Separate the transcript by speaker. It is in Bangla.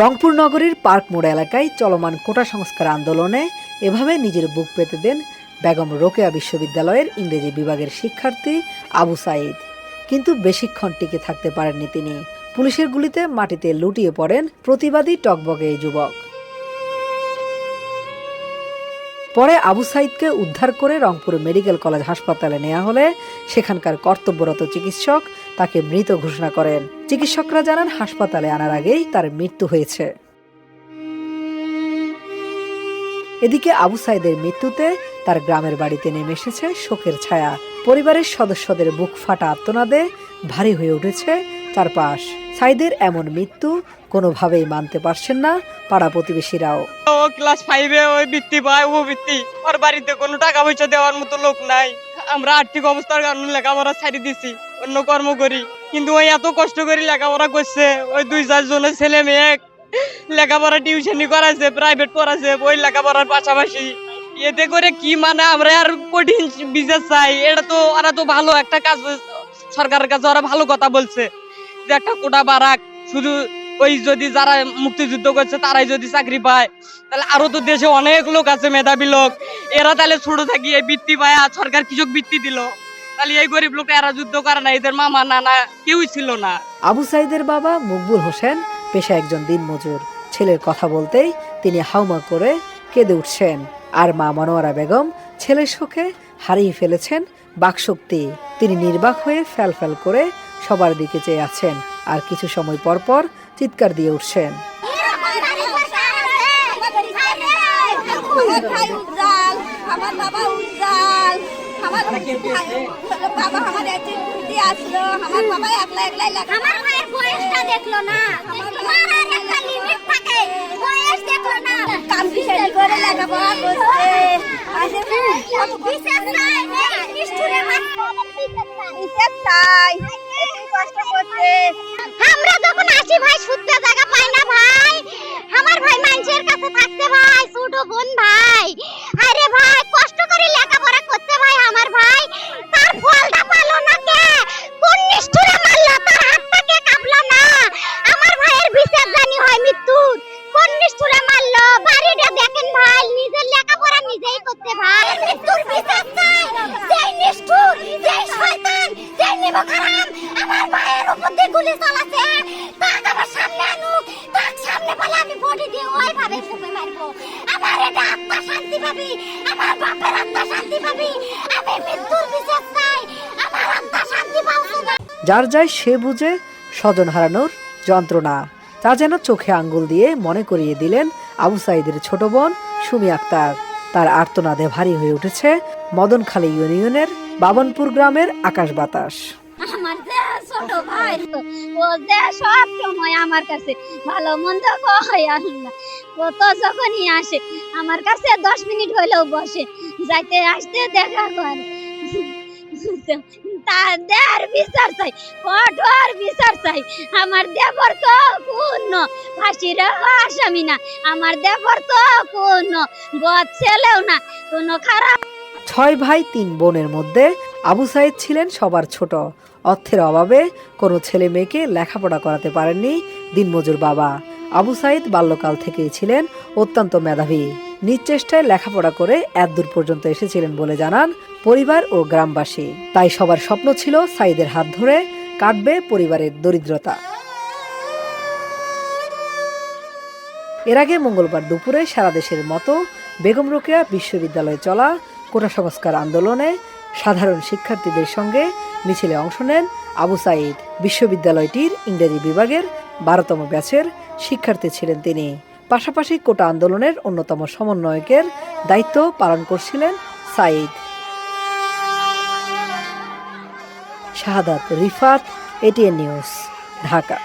Speaker 1: রংপুর নগরীর পার্ক মোড় এলাকায় চলমান কোটা সংস্কার আন্দোলনে এভাবে নিজের বুক পেতে দেন বেগম রোকেয়া বিশ্ববিদ্যালয়ের ইংরেজি বিভাগের শিক্ষার্থী আবু সাইদ কিন্তু বেশিক্ষণ টিকে থাকতে পারেননি তিনি। পুলিশের গুলিতে মাটিতে লুটিয়ে পড়েন প্রতিবাদী টকবগে এই যুবক। পরে আবু সাইদকে উদ্ধার করে রংপুর মেডিকেল কলেজ হাসপাতালে নেওয়া হলে সেখানকার কর্তব্যরত চিকিৎসক তাকে মৃত ঘোষণা করেন। চিকিৎসকরা জানান, হাসপাতালে আনার আগেই তার মৃত্যু হয়েছে। এদিকে আবু সাইদের মৃত্যুতে তার গ্রামের বাড়িতে নেমে এসেছে শোকের ছায়া। পরিবারের সদস্যদের বুক ফাটা আত্মনাদে ভারী হয়ে উঠেছে চারপাশ। সাইদের এমন মৃত্যু কোনোভাবেই মানতে পারছেন না পাড়া প্রতিবেশীরাও।
Speaker 2: ও ক্লাস ফাইভে ওই বৃত্তি পায় ও বৃত্তি ওর বাড়িতে কোনো টাকা পয়সা দেওয়ার মতো লোক নাই। আমরা আর্থিক অবস্থার কারণে লেখাপড়া ছাড়ি দিছি, অন্য কর্ম করি। কিন্তু ওই এত কষ্ট করে লেখাপড়া করছে, ওই দুই চার জনের ছেলে মেয়ে, লেখাপড়া টিউশনি করাছে প্রাইভেট পড়াছে ওই লেখাপড়ার পাশাপাশি। এতে করে কি মানে আমরা আর কঠিন বিজনেস চাই? এটা তো ওরা তো ভালো একটা কাজ, সরকারের কাছে ওরা ভালো কথা বলছে। যে একটা কোটা বারাক শুধু ওই যদি যারা মুক্তিযুদ্ধ করছে, তারাই যদি চাকরি পায়, তাহলে আরও তো দেশে অনেক লোক আছে, মেধাবী লোক। এরা তাহলে ছোট থাকি এই বৃত্তি পায় আর সরকার কৃষক বৃত্তি দিল। তাহলে এই গরিব লোক এরা যুদ্ধ করে না, এদের মামা, নানা, কেউই ছিল না।
Speaker 1: আবু সাইদের বাবা মকবুল হোসেন পেশা একজন দিনমজুর। ছেলের কথা বলতেই তিনি হাউমা করে কেঁদে উঠছেন। আর মা মনোয়ারা বেগম ছেলের শোকে হারিয়ে ফেলেছেন বাকশক্তি। তিনি নির্বাক হয়ে ফ্যাল ফ্যাল করে সবার দিকে চেয়ে আছেন। আর কিছু সময় পর পর চিৎকার দিয়ে উঠছেন।
Speaker 3: আমার বাবা উজ্জ্বল আমার আমরা আসি
Speaker 4: ভাই শুদ্ধ জায়গা পায় না ভাই? আমার ভাই মানুষের কাছে থাকতে ভাই, ছোট বোন ভাই। আরে ভাই আমার এটা আত্মা শান্তি পাবি আমার বাপের আত্মা শান্তি পাবি আমি মৃত্যুর বিচার চাই, আমার আত্মা শান্তি
Speaker 1: যার যায় সে বুঝে স্বজন হারানোর যন্ত্রণা। তা যেন চোখে আঙ্গুল দিয়ে মনে করিয়ে দিলেন আবু সাইদের ছোট বোন সুমি আক্তার। তার আর্তনাদে ভারী হয়ে উঠেছে মদনখালী ইউনিয়নের বাবনপুর গ্রামের আকাশ বাতাস।
Speaker 4: ছোট ভাই ও যে সব সময় আমার কাছে ভালো মন্দ কয় যখনই আসে, আমার কাছে দশ মিনিট হইলেও বসে, যাইতে আসতে দেখা করে। তাদের বিচার চাই, কঠোর বিচার চাই। আমার দেবর তো পূর্ণ, ফাঁসির আসামি না। আমার দেবর তো পূর্ণ, বদ ছেলেও না, কোনো খারাপ
Speaker 1: ছয় ভাই তিন বোনের মধ্যে আবু সাইদ ছিলেন সবার ছোট। অর্থের অভাবে কোনো ছেলে মেয়েকে লেখাপড়া করাতে পারেননি দিনমজুর বাবা। আবু সাইদ বাল্যকাল থেকেই ছিলেন অত্যন্ত মেধাবী। নিজ চেষ্টায় লেখাপড়া করে এতদূর পর্যন্ত এসেছিলেন বলে জানান পরিবার ও গ্রামবাসী। তাই সবার স্বপ্ন ছিল সাইদের হাত ধরে কাটবে পরিবারের দরিদ্রতা। এর আগে মঙ্গলবার দুপুরে সারা দেশের মতো বেগম রোকেয়া বিশ্ববিদ্যালয়ে চলা কোটা সংস্কার আন্দোলনে সাধারণ শিক্ষার্থীদের সঙ্গে মিছিলে অংশ নেন আবু সাইদ। বিশ্ববিদ্যালয়টির ইংরেজি বিভাগের বারোতম ব্যাচের শিক্ষার্থী ছিলেন তিনি। পাশাপাশি কোটা আন্দোলনের অন্যতম সমন্বয়কের দায়িত্ব পালন করছিলেন Saeed. Shahadat Rifat, ATN news, Dhaka.